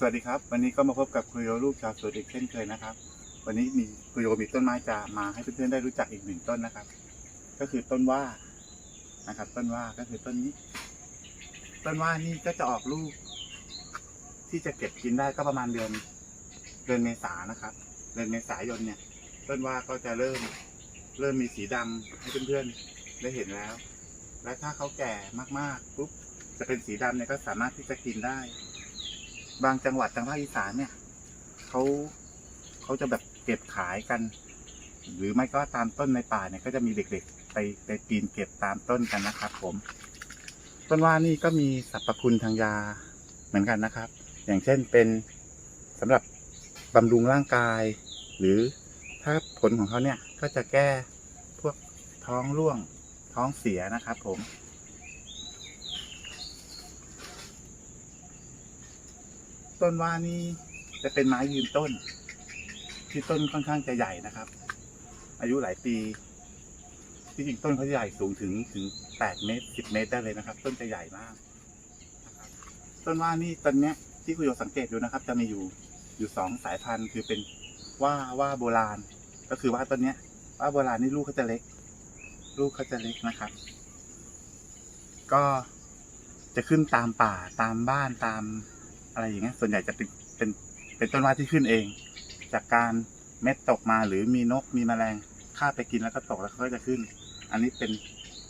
สวัสดีครับ วันนี้ก็มาพบกับคุยโยลูกชาวสวนอีกเช่นเคยนะครับ วันนี้มีคุยโยมีต้นไม้จะมาให้เพื่อนๆได้รู้จักอีกหนึ่งต้นนะครับ ก็คือต้นว่านะครับ ต้นว่าก็คือต้นนี้ ต้นว่านี่ก็จะออกลูก ที่จะเก็บกินได้ก็ประมาณเดือนเดือนเมษานะครับ เดือนเมษายนเนี่ย ต้นว่าก็จะเริ่มเริ่มมีสีดำให้เพื่อนๆได้เห็นแล้ว และถ้าเขาแก่มากๆปุ๊บจะเป็นสีดำเนี่ยก็สามารถที่จะกินได้ บางจังหวัดทางภาคอีสานเนี่ยเขาเขาจะแบบเก็บขายกัน หรือไม่ก็ตามต้นในป่าเนี่ยก็จะมีเด็กๆ ไปไปปีนเก็บตามต้นกันนะครับ ผม ต้นว่านี่ก็มีสรรพคุณทางยาเหมือนกันนะครับ อย่างเช่นเป็นสำหรับบำรุงร่างกาย หรือถ้าผลของเขาเนี่ยก็จะแก้พวกท้องร่วงท้องเสียนะครับ ผม ต้นว่านี่จะเป็นไม้ยืนต้น ที่ต้นค่อนข้างจะใหญ่นะครับ อายุหลายปี ที่จริงต้นเขาจะใหญ่สูงถึงถึงแปดเมตรสิบเมตรได้เลยนะครับ ต้นจะใหญ่มากต้นว่านี่ต้นเนี้ยที่คุณโยสังเกตดูนะครับ จะมีอยู่อยู่สองสายพันธุ์ คือเป็นว่าว่าโบราณ ก็คือว่าต้นเนี้ย ว่าโบราณนี่ลูกเขาจะเล็ก ลูกเขาจะเล็กนะครับ ก็จะขึ้นตามป่าตามบ้านตาม อะไรอย่างเงี้ยส่วนใหญ่จะเป็นเป็นเป็นต้นว่าที่ขึ้นเอง จากการเม็ดตกมาหรือมีนกมีแมลงคาไปกินแล้วก็ตกแล้วเขาก็จะขึ้น อันนี้เป็น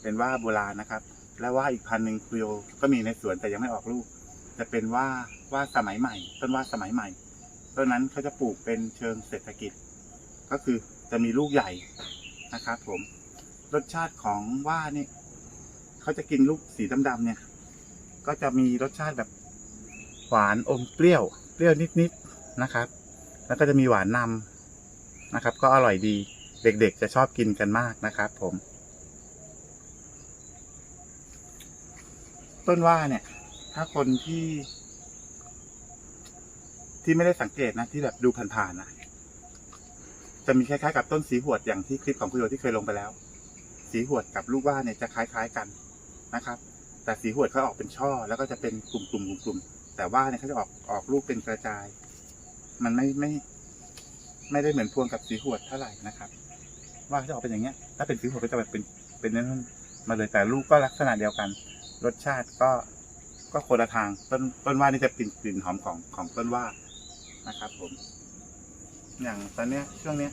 เป็นว่าโบราณนะครับ และว่าอีกพันหนึ่งคุโยก็มีในสวนแต่ยังไม่ออกลูก จะเป็นว่าว่าสมัยใหม่ ต้นว่าสมัยใหม่ต้นนั้นเขาจะปลูกเป็นเชิงเศรษฐกิจ ก็คือจะมีลูกใหญ่นะครับผมรสชาติของว่านี่เขาจะกินลูกสีดำๆเนี่ย ก็จะมีรสชาติแบบ หวานอมเปรี้ยว เปรี้ยวนิดๆนะครับ แล้วก็จะมีหวานนำนะครับ ก็อร่อยดีเด็กๆ จะชอบกินกันมากนะครับ ผม ต้นว่าเนี่ย ถ้าคนที่ ที่ไม่ได้สังเกตนะ ที่แบบดูผ่านๆนะจะมีคล้ายๆกับต้นสีหวดอย่างที่คลิปของคุณโยที่เคยลงไปแล้ว สีหวดกับลูกว่าเนี่ยจะคล้ายๆกันนะครับ แต่สีหวดเขาออกเป็นช่อแล้วก็จะเป็นกลุ่มๆกลุ่มๆ แต่ว่าเนี่ยเขาจะออกออกลูกเป็นกระจาย มันไม่ไม่ ไม่ได้เหมือนพวงกับสีหวดเท่าไหร่นะครับ ว่าจะออกเป็นอย่างเงี้ย ถ้าเป็นสีหวดก็จะแบบเป็นเป็นนั่นมาเลยแต่ลูกก็ลักษณะเดียวกัน รสชาติก็ก็คนละทางต้นต้นว่านี่จะกลิ่นกลิ่นหอมของของต้นว่านะครับ ผม อย่างตอนเนี้ยช่วงเนี้ย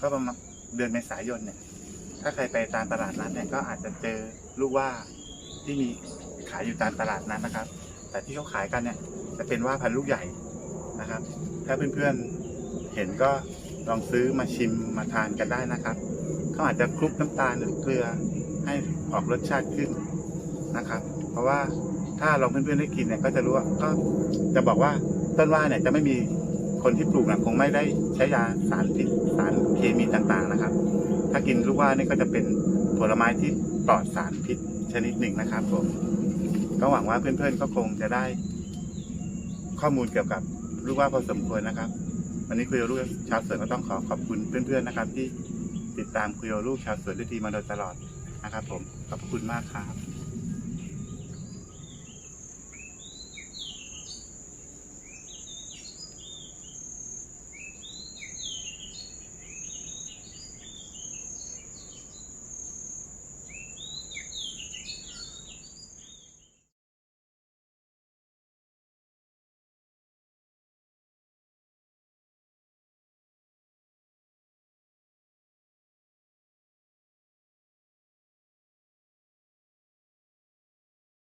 ก็ประมาณเดือนเมษายนเนี่ย ถ้าใครไปตามตลาดนัดเนี่ยก็อาจจะเจอลูกว่าที่มีขายอยู่ตามตลาดนัดนะครับ แต่ที่เขาขายกันเนี่ยจะเป็นว่าพันลูกใหญ่นะครับ ถ้าเพื่อนๆเห็นก็ลองซื้อมาชิมมาทานกันได้นะครับเขาอาจจะคลุกน้ำตาลหรือเกลือให้ออกรสชาติขึ้นนะครับ เพราะว่าถ้าลองเพื่อนๆได้กินเนี่ยก็จะรู้ว่าก็จะบอกว่าต้นว่าเนี่ยจะไม่มีคนที่ปลูกนะคงไม่ได้ใช้ยาสารพิษสารเคมีต่างๆนะครับ ถ้ากินลูกว่านี่ก็จะเป็นผลไม้ที่ปลอดสารพิษชนิดหนึ่งนะครับผม ก็หวังว่าเพื่อนๆก็คงจะได้ข้อมูลเกี่ยวกับลูกว่าพอสมควรนะครับ วันนี้คุยกับลูกชาวสวนก็ต้องขอขอบคุณเพื่อนๆนะครับ ที่ติดตามคุยกับลูกชาวสวนด้วยดีมาโดยตลอดนะครับ ผมขอบคุณมากครับ